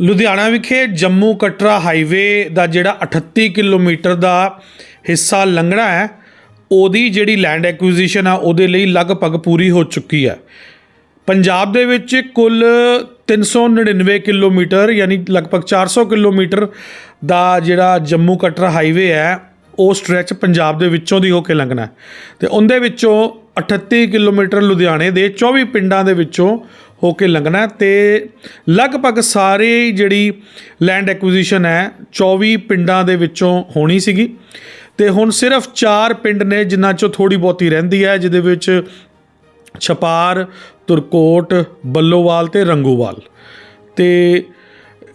ਲੁਧਿਆਣਾ ਵਿਖੇ ਜੰਮੂ ਕਟਰਾ ਹਾਈਵੇ ਦਾ ਜਿਹੜਾ 38 ਕਿਲੋਮੀਟਰ ਦਾ ਹਿੱਸਾ ਲੰਘਣਾ ਹੈ, ਉਹਦੀ ਜਿਹੜੀ ਲੈਂਡ ਐਕੁਜੀਸ਼ਨ ਆ, ਉਹਦੇ ਲਈ ਲਗਭਗ ਪੂਰੀ ਹੋ ਚੁੱਕੀ ਹੈ। ਪੰਜਾਬ ਦੇ ਵਿੱਚ ਕੁੱਲ 399 ਕਿਲੋਮੀਟਰ, ਯਾਨੀ ਲਗਭਗ 400 ਕਿਲੋਮੀਟਰ ਦਾ ਜਿਹੜਾ ਜੰਮੂ ਕਟਰਾ ਹਾਈਵੇ ਹੈ, ਉਹ ਸਟ੍ਰੈਚ ਪੰਜਾਬ ਦੇ ਵਿੱਚੋਂ ਦੀ ਹੋ ਕੇ ਲੰਘਣਾ ਹੈ। ਤੇ ਉਹਦੇ ਵਿੱਚੋਂ 38 ਕਿਲੋਮੀਟਰ ਲੁਧਿਆਣੇ ਦੇ 24 ਪਿੰਡਾਂ ਦੇ ਵਿੱਚੋਂ ਹੋ ਕੇ ਲੰਘਣਾ ਹੈ ਤੇ ਲਗਭਗ ਸਾਰੇ ਜਿਹੜੀ ਲੈਂਡ ਐਕੁਜੀਸ਼ਨ ਹੈ 24 ਪਿੰਡਾਂ ਦੇ ਵਿੱਚੋਂ ਹੋਣੀ ਸੀਗੀ। ਤੇ ਹੁਣ ਸਿਰਫ 4 ਪਿੰਡ ਨੇ ਜਿਨ੍ਹਾਂ ਚੋਂ ਥੋੜੀ ਬਹੁਤੀ ਰਹਿੰਦੀ ਹੈ, ਜਿਹਦੇ ਵਿੱਚ ਛਪਾਰ, ਤੁਰਕੋਟ, ਬੱਲੋਵਾਲ ਤੇ ਰੰਗੂਵਾਲ। ਤੇ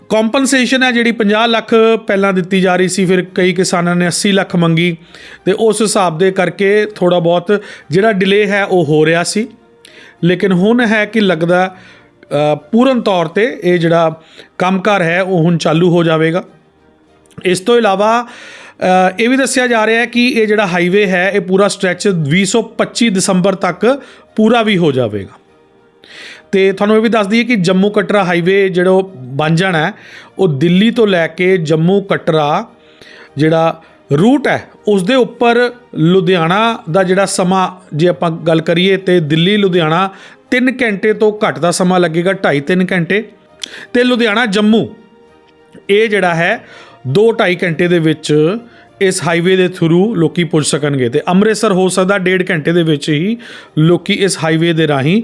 ਕੰਪਨਸੇਸ਼ਨ ਹੈ ਜਿਹੜੀ 50 ਲੱਖ ਪਹਿਲਾਂ ਦਿੱਤੀ ਜਾ ਰਹੀ ਸੀ, ਫਿਰ ਕਈ ਕਿਸਾਨਾਂ ਨੇ 80 ਲੱਖ ਮੰਗੀ। ਤੇ ਉਸ ਹਿਸਾਬ ਦੇ ਕਰਕੇ ਥੋੜਾ ਬਹੁਤ ਜਿਹੜਾ ਡਿਲੇ ਹੈ ਉਹ ਹੋ ਰਿਹਾ ਸੀ। ਲੇਕਿਨ ਹੁਣ ਹੈ ਕਿ ਲੱਗਦਾ ਪੂਰਨ ਤੌਰ ਤੇ ਇਹ ਜਿਹੜਾ ਕੰਮਕਾਰ ਹੈ, ਉਹ ਹੁਣ ਚਾਲੂ ਹੋ ਜਾਵੇਗਾ। ਇਸ ਤੋਂ ਇਲਾਵਾ ਇਹ ਵੀ ਦੱਸਿਆ ਜਾ ਰਿਹਾ ਹੈ ਕਿ ਇਹ ਜਿਹੜਾ ਹਾਈਵੇ ਹੈ, ਇਹ ਪੂਰਾ ਸਟ੍ਰੈਚ 2025 ਦਸੰਬਰ ਤੱਕ ਪੂਰਾ ਵੀ ਹੋ ਜਾਵੇਗਾ। ਤੇ ਤੁਹਾਨੂੰ ਇਹ ਵੀ ਦੱਸ ਦਈਏ ਕਿ ਜੰਮੂ ਕਟਰਾ ਹਾਈਵੇ ਜਿਹੜਾ ਉਹ ਬਣ ਜਾਣਾ ਉਹ ਦਿੱਲੀ ਤੋਂ ਲੈ ਕੇ ਜੰਮੂ ਕਟਰਾ ਜਿਹੜਾ ਰੂਟ ਹੈ। ਉਸ ਦੇ ਉੱਪਰ ਲੁਧਿਆਣਾ ਦਾ ਜਿਹੜਾ ਸਮਾਂ, ਜੇ ਆਪਾਂ ਗੱਲ ਕਰੀਏ ਤੇ ਦਿੱਲੀ, ਲੁਧਿਆਣਾ 3 ਘੰਟੇ ਤੋਂ ਘੱਟ ਦਾ ਸਮਾਂ ਲੱਗੇਗਾ 2.5 3 ਘੰਟੇ। ਤੇ ਲੁਧਿਆਣਾ, ਜੰਮੂ, ਇਹ ਜਿਹੜਾ ਹੈ 2.5 ਘੰਟੇ ਦੇ ਵਿੱਚ ਇਸ ਹਾਈਵੇ ਦੇ ਥਰੂ ਲੋਕੀ ਪੁੱਜ ਸਕਣਗੇ ਤੇ ਅੰਮ੍ਰਿਤਸਰ ਹੋ ਸਕਦਾ 1.5 ਘੰਟੇ ਦੇ ਵਿੱਚ ਹੀ ਲੋਕੀ ਇਸ ਹਾਈਵੇ ਦੇ ਰਾਹੀਂ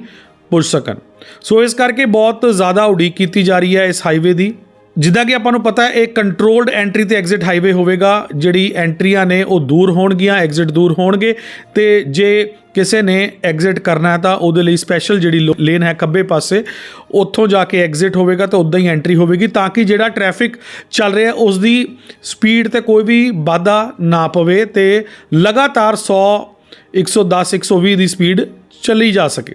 ਪੁੱਜ ਸਕਣ। ਸੋ ਇਸ ਕਰਕੇ ਬਹੁਤ ਜ਼ਿਆਦਾ ਉਡੀਕ ਕੀਤੀ ਜਾ ਰਹੀ ਹੈ ਇਸ ਹਾਈਵੇ ਦੀ। ਜਿੱਦਾਂ ਕਿ ਆਪਾਂ ਨੂੰ ਪਤਾ ਹੈ, ਇਹ ਕੰਟਰੋਲਡ ਐਂਟਰੀ ਤੇ ਐਗਜ਼ਿਟ ਹਾਈਵੇ ਹੋਵੇਗਾ, ਜਿਹੜੀ ਐਂਟਰੀਆਂ ਨੇ ਉਹ ਦੂਰ ਹੋਣਗੀਆਂ ਐਗਜ਼ਿਟ ਦੂਰ ਹੋਣਗੇ, ਤੇ ਜੇ ਕਿਸੇ ਨੇ ਐਗਜ਼ਿਟ ਕਰਨਾ ਹੈ ਤਾਂ ਉਹਦੇ ਲਈ ਸਪੈਸ਼ਲ ਜਿਹੜੀ ਲੇਨ ਹੈ ਖੱਬੇ ਪਾਸੇ, ਉੱਥੋਂ ਜਾ ਕੇ ਐਗਜ਼ਿਟ ਹੋਵੇਗਾ ਤਾਂ ਉਦਾਂ ਹੀ ਐਂਟਰੀ ਹੋਵੇਗੀ, ਤਾਂ ਕਿ ਜਿਹੜਾ ਟ੍ਰੈਫਿਕ ਚੱਲ ਰਿਹਾ ਉਸ ਦੀ ਸਪੀਡ ਤੇ ਕੋਈ ਵੀ ਵਾਧਾ ਨਾ ਪਵੇ ਤੇ ਲਗਾਤਾਰ 100 110 120 ਦੀ ਸਪੀਡ ਚੱਲੀ ਜਾ ਸਕੇ।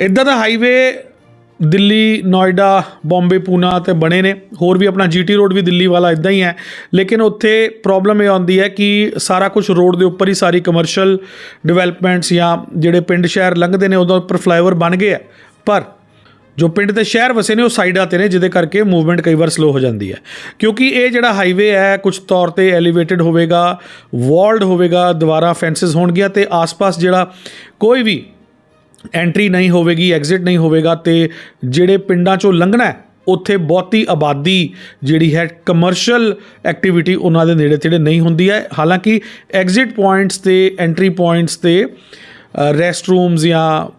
ਇੱਦਾਂ ਦਾ ਹਾਈਵੇ ਦਿੱਲੀ, ਨੋਇਡਾ, ਬੰਬੇ, ਪੂਨਾ ਤੇ ਬਣੇ ਨੇ। ਹੋਰ ਵੀ ਆਪਣਾ ਜੀਟੀ ਰੋਡ ਵੀ ਦਿੱਲੀ ਵਾਲਾ ਇਦਾਂ ਹੀ ਹੈ। ਲੇਕਿਨ ਉੱਥੇ ਪ੍ਰੋਬਲਮ ਇਹ ਆਉਂਦੀ ਹੈ ਕਿ ਸਾਰਾ ਕੁਝ ਰੋਡ ਦੇ ਉੱਪਰ ਹੀ ਸਾਰੀ ਕਮਰਸ਼ੀਅਲ ਡਿਵੈਲਪਮੈਂਟਸ ਜਾਂ ਜਿਹੜੇ ਪਿੰਡ ਸ਼ਹਿਰ ਲੰਘਦੇ ਨੇ, ਉਹਦੇ ਉੱਪਰ ਫਲਾਈਓਵਰ ਬਣ ਗਏ ਆ ਪਰ ਜੋ ਪਿੰਡ ਤੇ ਸ਼ਹਿਰ ਵਸੇ ਨੇ, ਉਹ ਸਾਈਡਾਂ ਤੇ ਨੇ, ਜਿਹਦੇ ਕਰਕੇ ਮੂਵਮੈਂਟ ਕਈ ਵਾਰ ਸਲੋ ਹੋ ਜਾਂਦੀ ਹੈ। ਕਿਉਂਕਿ ਇਹ ਜਿਹੜਾ ਹਾਈਵੇ ਹੈ ਕੁਝ ਤੌਰ ਤੇ ਐਲੀਵੇਟਡ ਹੋਵੇਗਾ ਵਾਲਡ ਹੋਵੇਗਾ ਦੁਬਾਰਾ ਫੈਂਸਸ ਹੋਣਗੀਆਂ ਤੇ ਆਸ-ਪਾਸ ਜਿਹੜਾ ਕੋਈ ਵੀ ਐਂਟਰੀ ਨਹੀਂ ਹੋਵੇਗੀ ਐਗਜ਼ਿਟ ਨਹੀਂ ਹੋਵੇਗਾ ਤੇ ਜਿਹੜੇ ਪਿੰਡਾਂ ਚੋਂ ਲੰਘਣਾ ਹੈ, ਉੱਥੇ ਬਹੁਤੀ ਆਬਾਦੀ ਜਿਹੜੀ ਹੈ ਕਮਰਸ਼ੀਅਲ ਐਕਟੀਵਿਟੀ ਉਹਨਾਂ ਦੇ ਨੇੜੇ ਤੇੜੇ ਨਹੀਂ ਹੁੰਦੀ ਹੈ। ਹਾਲਾਂਕਿ ਐਗਜ਼ਿਟ ਪੁਆਇੰਟਸ ਤੇ ਐਂਟਰੀ ਪੁਆਇੰਟਸ ਤੇ ਰੈਸਟ ਰੂਮਸ ਜਾਂ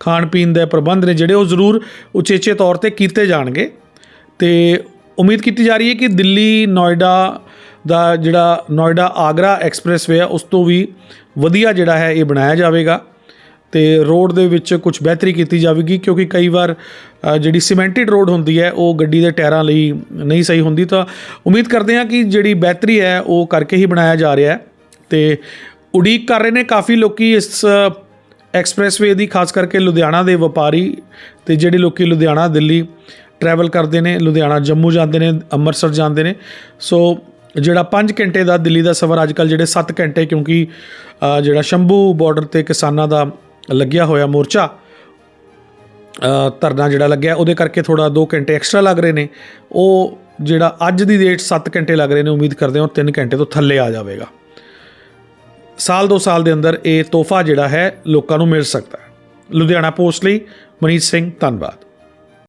ਖਾਣ ਪੀਣ ਦੇ ਪ੍ਰਬੰਧ ਨੇ ਜਿਹੜੇ ਉਹ ਜ਼ਰੂਰ ਉਚੇਚੇ ਤੌਰ ਤੇ ਕੀਤੇ ਜਾਣਗੇ। ਤੇ ਉਮੀਦ ਕੀਤੀ ਜਾ ਰਹੀ ਹੈ ਕਿ ਦਿੱਲੀ, ਨੋਇਡਾ ਦਾ ਜਿਹੜਾ ਨੋਇਡਾ ਆਗਰਾ ਐਕਸਪ੍ਰੈਸਵੇ ਹੈ ਉਸ ਤੋਂ ਵੀ ਵਧੀਆ ਜਿਹੜਾ ਹੈ ਇਹ ਬਣਾਇਆ ਜਾਵੇਗਾ। ਤੇ ਰੋਡ ਦੇ ਵਿੱਚ ਕੁਝ ਬਿਹਤਰੀ ਕੀਤੀ ਜਾਵੇਗੀ, ਕਿਉਂਕਿ ਕਈ ਵਾਰ ਜਿਹੜੀ ਸੀਮੈਂਟਡ ਰੋਡ ਹੁੰਦੀ ਹੈ, ਉਹ ਗੱਡੀ ਦੇ ਟਾਇਰਾਂ ਲਈ ਨਹੀਂ ਸਹੀ ਹੁੰਦੀ। ਤਾਂ ਉਮੀਦ ਕਰਦੇ ਹਾਂ ਕਿ ਜਿਹੜੀ ਬਿਹਤਰੀ ਹੈ, ਉਹ ਕਰਕੇ ਹੀ ਬਣਾਇਆ ਜਾ ਰਿਹਾ ਹੈ। ਤੇ ਉਡੀਕ ਕਰ ਰਹੇ ਨੇ ਕਾਫੀ ਲੋਕੀ ਇਸ ਐਕਸਪ੍ਰੈਸਵੇ ਦੀ, ਖਾਸ ਕਰਕੇ ਲੁਧਿਆਣਾ ਦੇ ਵਪਾਰੀ ਤੇ ਜਿਹੜੇ ਲੋਕੀ ਲੁਧਿਆਣਾ, ਦਿੱਲੀ ਟਰੈਵਲ ਕਰਦੇ ਨੇ, ਲੁਧਿਆਣਾ, ਜੰਮੂ ਜਾਂਦੇ ਨੇ, ਅੰਮ੍ਰਿਤਸਰ ਜਾਂਦੇ ਨੇ। ਸੋ ਜਿਹੜਾ 5 ਘੰਟੇ ਦਾ ਦਿੱਲੀ ਦਾ ਸਫ਼ਰ ਅੱਜ ਕੱਲ ਜਿਹੜੇ 7 ਘੰਟੇ, ਕਿਉਂਕਿ ਜਿਹੜਾ ਸ਼ੰਭੂ ਬਾਰਡਰ ਤੇ ਕਿਸਾਨਾਂ ਦਾ ਲੱਗਿਆ ਹੋਇਆ ਮੋਰਚਾ। ਧਰਨਾ ਜਿਹੜਾ ਲੱਗਿਆ, ਉਹਦੇ ਕਰਕੇ ਥੋੜਾ 2 ਘੰਟੇ ਐਕਸਟਰਾ ਲੱਗ ਰਹੇ ਨੇ। ਉਹ ਜਿਹੜਾ ਅੱਜ ਦੀ ਡੇਟ 7 ਘੰਟੇ ਲੱਗ ਰਹੇ ਨੇ, ਉਮੀਦ ਕਰਦੇ ਹਾਂ 3 ਘੰਟੇ ਤੋਂ ਥੱਲੇ ਆ ਜਾਵੇਗਾ। ਸਾਲ ਦੋ ਸਾਲ ਦੇ ਅੰਦਰ ਇਹ ਤੋਹਫਾ ਜਿਹੜਾ ਹੈ, ਲੋਕਾਂ ਨੂੰ ਮਿਲ ਸਕਦਾ ਹੈ। ਲੁਧਿਆਣਾ ਪੋਸਟ ਲਈ ਮਨੀਤ ਸਿੰਘ, ਧੰਨਵਾਦ।